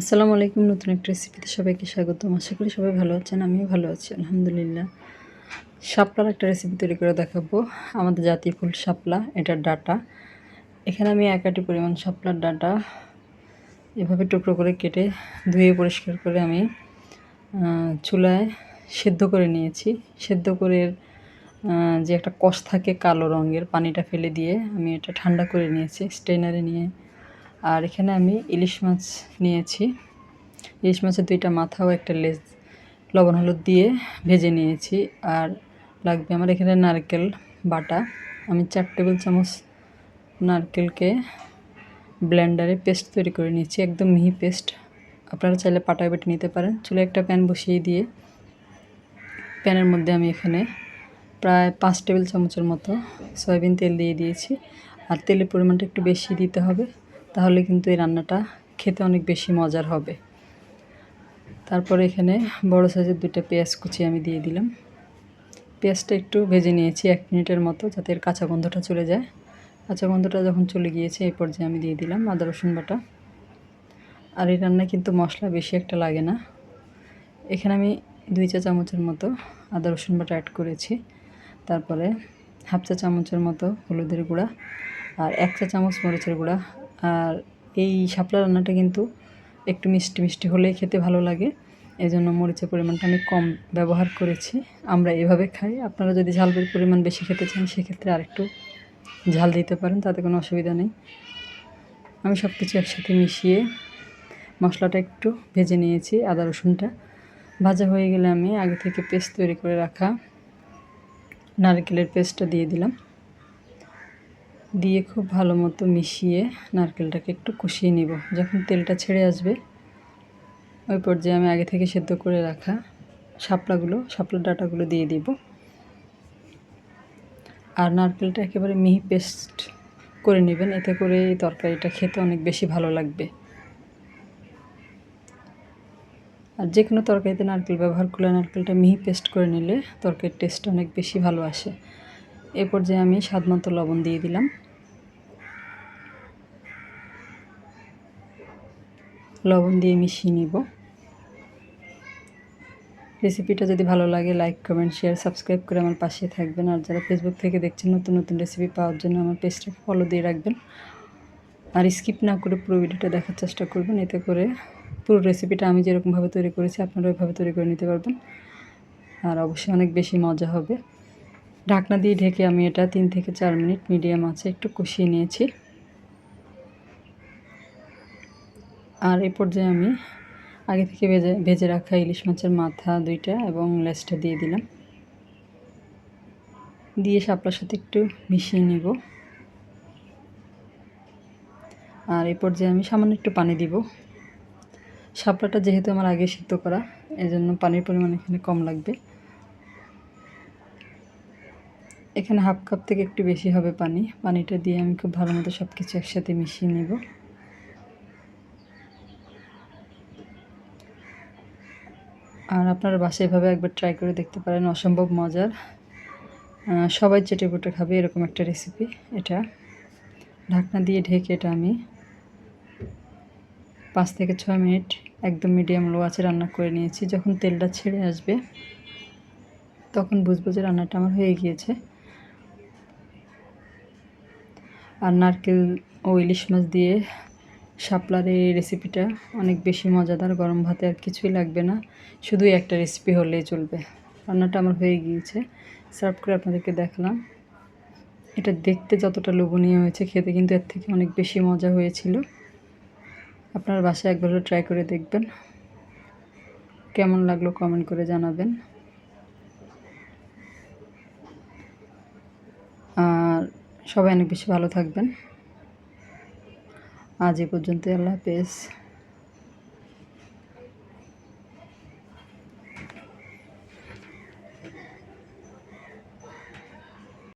আসসালামু আলাইকুম, নতুন একটা রেসিপিতে সবাইকে স্বাগতম। আশা করি সবাই ভালো আছেন, আমিও ভালো আছি, আলহামদুলিল্লাহ। শাপলার একটা রেসিপি তৈরি করে দেখাবো। আমাদের জাতীয় ফুল শাপলা এটার ডাটা। এখানে আমি এক আটি পরিমাণ শাপলার ডাটা এভাবে টুকরো করে কেটে ধুয়ে পরিষ্কার করে আমি চুলায় সেদ্ধ করে নিয়েছি। সেদ্ধ করে যে একটা কষ থাকে কালো রঙের, পানিটা ফেলে দিয়ে আমি এটা ঠান্ডা করে নিয়েছি স্টেনারে নিয়ে আর এখানে আমি ইলিশ মাছ নিয়েছি। ইলিশ মাছের দুইটা মাথা ও একটা লেজ লবণ হলুদ দিয়ে ভেজে নিয়েছি। আর লাগবে আমার এখানে নারকেল বাটা। আমি চার টেবিল চামচ নারকেলকে ব্লেন্ডারে পেস্ট তৈরি করে নিয়েছি, একদম মিহি পেস্ট। আপনারা চাইলে পাটায় বেটে নিতে পারেন। চুলে একটা প্যান বসিয়ে দিয়ে প্যানের মধ্যে আমি এখানে প্রায় পাঁচ টেবিল চামচের মতো সয়াবিন তেল দিয়ে দিয়েছি। আর তেলের পরিমাণটা একটু বেশি দিতে হবে। তাহলে কিন্তু এই রান্নাটা খেতে অনেক বেশি মজার হবে। তারপরে এখানে বড় সাইজের দুটো পেঁয়াজ কুচি আমি দিয়ে দিলাম। পেঁয়াজটা একটু ভেজে নিয়েছি এক মিনিটের মতো যাতে এর কাঁচা গন্ধটা চলে যায়। কাঁচা গন্ধটা যখন চলে গিয়েছে এই পর্যায়ে আমি দিয়ে দিলাম আদা, রসুন বাটা। আর এই রান্নায় কিন্তু মশলা বেশি একটা লাগে না। এখানে আমি দুই চা চামচের মতো আদা, রসুন বাটা অ্যাড করেছি। তারপরে হাফ চা চামচের মতো হলুদের গুঁড়া আর এক চা চামচ মরিচের গুঁড়া আর এই শাপলা রান্নাটা কিন্তু একটু মিষ্টি মিষ্টি হলেই খেতে ভালো লাগে। এই জন্য মরিচের পরিমাণটা আমি কম ব্যবহার করেছি। আমরা এভাবে খাই। আপনারা যদি ঝালের পরিমাণ বেশি খেতে চান, সেক্ষেত্রে আরেকটু ঝাল দিতে পারেন, তাতে কোনো অসুবিধা নেই। আমি সব কিছু একসাথে মিশিয়ে মশলাটা একটু ভেজে নিয়েছি, আদা রসুনটা। ভাজা হয়ে গেলে আমি আগে থেকে পেস্ট তৈরি করে রাখা নারকেলের পেস্টটা দিয়ে দিলাম। দিয়ে খুব ভালো মতো মিশিয়ে নারকেলটাকে একটু কষিয়ে নিব। যখন তেলটা ছেড়ে আসবে, ওই পর্যায়ে আমি আগে থেকে সেদ্ধ করে রাখা শাপলাগুলো, শাপলার ডাটাগুলো দিয়ে দিব। আর নারকেলটা একেবারে মিহি পেস্ট করে নেবেন, এতে করে এই তরকারিটা খেতে অনেক বেশি ভালো লাগবে। আর যে কোনো তরকারিতে নারকেল ব্যবহার করলে নারকেলটা মিহি পেস্ট করে নিলে তরকারির টেস্ট অনেক বেশি ভালো আসে। এ পর্যায়ে আমি স্বাদ মতো লবণ দিয়ে দিলাম। লবণ দিয়ে মিশিয়ে নিব। রেসিপিটা যদি ভালো লাগে, লাইক, কমেন্ট, শেয়ার, সাবস্ক্রাইব করে আমার পাশে থাকবেন। আর যারা ফেসবুক থেকে দেখছেন, নতুন নতুন রেসিপি পাওয়ার জন্য আমার পেজটাকে ফলো দিয়ে রাখবেন। আর স্কিপ না করে পুরো ভিডিওটা দেখার চেষ্টা করবেন। এতে করে পুরো রেসিপিটা আমি যেরকমভাবে তৈরি করেছি আপনারা ওইভাবে তৈরি করে নিতে পারবেন। আর অবশ্যই অনেক বেশি মজা হবে। ঢাকনা দিয়ে ঢেকে আমি এটা তিন থেকে চার মিনিট মিডিয়াম আছে একটু কষিয়ে নিয়েছি। আর এই পর্যায়ে আমি আগে থেকে ভেজে ভেজে রাখা ইলিশ মাছের মাথা দুইটা এবং লেসটা দিয়ে দিলাম। দিয়ে শাপলার সাথে একটু মিশিয়ে নেব। আর এই পর্যায়ে আমি সামান্য একটু পানি দিব। শাপলাটা যেহেতু আমার আগে সিদ্ধ করা, এজন্য পানির পরিমাণ এখানে কম লাগবে। এখানে হাফ কাপ থেকে একটু বেশি হবে পানি। পানিটা দিয়ে আমি খুব ভালো মতো সব কিছু একসাথে মিশিয়ে নেব। আর আপনারা বাসায় এভাবে একবার ট্রাই করে দেখতে পারেন, অসম্ভব মজার। সবাই চেটে পুটে খাবে, এরকম একটা রেসিপি এটা। ঢাকনা দিয়ে ঢেকে এটা আমি পাঁচ থেকে ছয় মিনিট একদম মিডিয়াম লো আছে রান্না করে নিয়েছি। যখন তেলটা ছেড়ে আসবে, তখন বুঝব যে রান্নাটা আমার হয়ে গিয়েছে। আর নারকেল ও ইলিশ মাছ দিয়ে শাপলার এই রেসিপিটা অনেক বেশি মজাদার। গরম ভাতে আর কিছুই লাগবে না। শুধুই একটা রেসিপি হলেই চলবে। রান্নাটা আমার হয়ে গিয়েছে। সার্ভ করে আপনাদেরকে দেখলাম। এটা দেখতে যতটা লোভনীয় হয়েছে, খেতে কিন্তু এর থেকে অনেক বেশি মজা হয়েছিল। আপনার বাসায় একবার ট্রাই করে দেখবেন। কেমন লাগল কমেন্ট করে জানাবেন আর সবাই অনেক বেশি ভালো থাকবেন। আজ এ পর্যন্ত আল্লাহ হাফেজ।